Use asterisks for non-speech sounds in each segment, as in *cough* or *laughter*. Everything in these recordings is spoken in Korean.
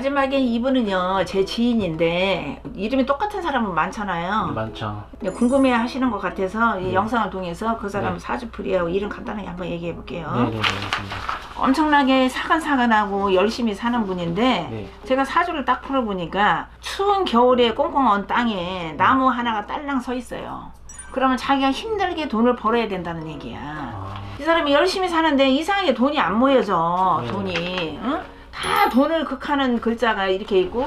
마지막에 이분은요 제 지인인데 이름이 똑같은 사람은 많잖아요. 많죠. 근데 궁금해 하시는 것 같아서 이 네. 영상을 통해서 그 사람 네. 사주풀이하고 이름 간단하게 한번 얘기해 볼게요. 네네네 맞습니다. 엄청나게 사근사근하고 열심히 사는 분인데 네. 제가 사주를 딱 풀어보니까 추운 겨울에 꽁꽁 언 땅에 나무 하나가 딸랑 서 있어요. 그러면 자기가 힘들게 돈을 벌어야 된다는 얘기야. 아, 이 사람이 열심히 사는데 이상하게 돈이 안 모여져. 네. 돈이. 응? 다 돈을 극하는 글자가 이렇게 있고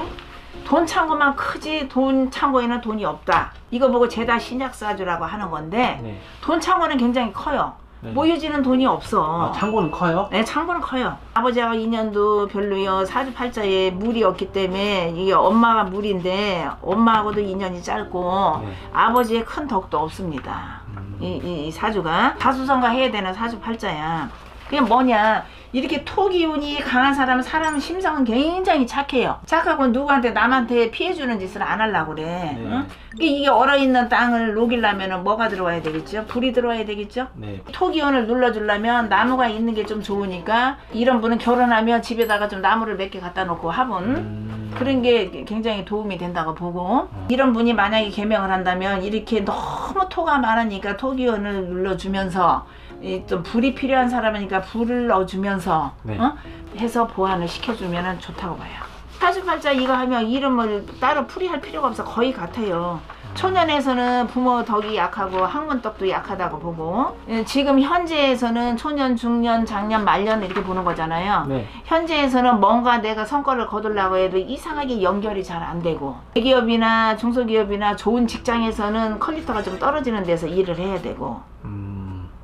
돈 창고만 크지 돈 창고에는 돈이 없다. 이거 보고 제다 신약사주라고 하는 건데 네. 돈 창고는 굉장히 커요. 네. 모여지는 돈이 없어. 아, 창고는 커요? 네, 창고는 커요. 아버지하고 인연도 별로요. 사주팔자에 물이 없기 때문에 이게 엄마가 물인데 엄마하고도 인연이 짧고 네. 아버지의 큰 덕도 없습니다. 음, 이, 이, 이 사주가 사수성가 해야 되는 사주팔자야. 그게 뭐냐? 이렇게 토기운이 강한 사람은 사람 심성은 굉장히 착해요. 착하고 누구한테 남한테 피해주는 짓을 안 하려고 그래. 네. 응? 이게 얼어있는 땅을 녹이려면 뭐가 들어와야 되겠죠? 불이 들어와야 되겠죠? 네. 토기운을 눌러주려면 나무가 있는 게 좀 좋으니까 이런 분은 결혼하면 집에다가 좀 나무를 몇 개 갖다 놓고 화분 음, 그런 게 굉장히 도움이 된다고 보고 이런 분이 만약에 개명을 한다면 이렇게 너무 토가 많으니까 토기운을 눌러주면서 이좀 불이 필요한 사람이니까 불을 넣어주면서 네. 어? 해서 보완을 시켜주면 좋다고 봐요. 사주팔자 이거 하면 이름을 따로 풀이할 필요가 없어 거의 같아요. 초년에서는 부모 덕이 약하고 학문덕도 약하다고 보고 예, 지금 현재에서는 초년, 중년, 장년, 말년 이렇게 보는 거잖아요. 네. 현재에서는 뭔가 내가 성과를 거두려고 해도 이상하게 연결이 잘 안 되고 대기업이나 중소기업이나 좋은 직장에서는 퀄리티가 좀 떨어지는 데서 일을 해야 되고 음,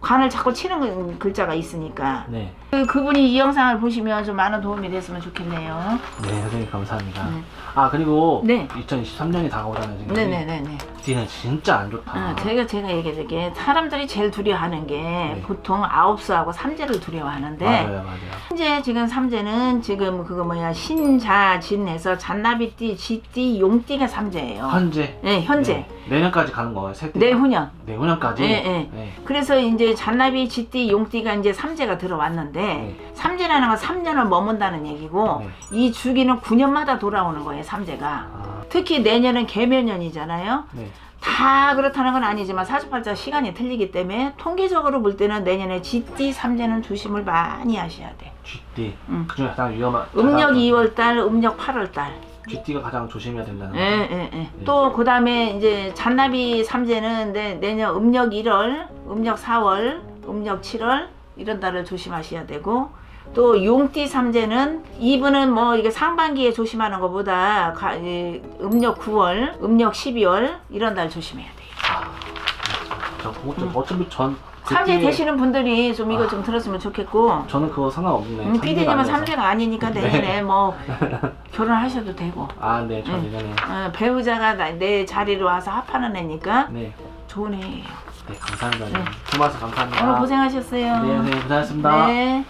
관을 자꾸 치는 글자가 있으니까 네. 그, 그분이 이 영상을 보시면 좀 많은 도움이 됐으면 좋겠네요. 네, 선생님 감사합니다. 네. 아 그리고 네. 2023년이 다가오잖아요. 지금. 네네네네. 뒤는 진짜 안 좋다. 어, 제가 제가 얘기해드릴게 사람들이 제일 두려워하는 게 네. 보통 아홉수하고 삼재를 두려워하는데 맞아요, 맞아요. 현재 지금 삼재는 지금 그거 뭐야 신자진해서 잔나비띠, 쥐띠, 용띠가 삼재예요. 현재. 네, 현재 네. 내년까지 가는 거예요. 세 띠. 내후년. 내후년까지. 네, 네. 네. 그래서 이제 잔나비, 쥐띠, 용띠가 이제 삼재가 들어왔는데 네. 삼재라는 건 3년을 머문다는 얘기고 네. 이 주기는 9년마다 돌아오는 거예요, 삼재가. 아, 특히 내년은 개묘년이잖아요. 네. 다 그렇다는 건 아니지만 사주팔자 시간이 틀리기 때문에 통계적으로 볼 때는 내년에 쥐띠 삼재는 조심을 많이 하셔야 돼. 쥐띠. 음. 그중에 가장 위험한. 음력 가장- 2월 달, 음력 8월 달. 쥐띠가 가장 조심해야 된다는 예, 거죠. 예, 예. 또 그다음에 이제 잔나비 삼재는 내, 내년 음력 1월, 음력 4월, 음력 7월 이런 달을 조심하셔야 되고 또 용띠 삼재는 이분은 뭐 이게 상반기에 조심하는 것보다 가- 이 음력 9월, 음력 12월 이런 달 조심해야 돼요. 아, 저좀 어차피 전. 그 삼재 뒤에- 되시는 분들이 좀 이거 아. 좀 들었으면 좋겠고 저는 그거 상관없네. 음, 아니어서. 삼재가 아니니까 *laughs* 네. 내년에 뭐 *laughs* 결혼하셔도 되고 아, 네, 저 네. 내년에. 어, 배우자가 나- 내 자리로 와서 합하는 애니까 네, 좋은 해예요. 네, 감사합니다. 네. 고마워서 감사합니다. 오늘 고생하셨어요. 네, 선생님 고생하셨습니다. 네.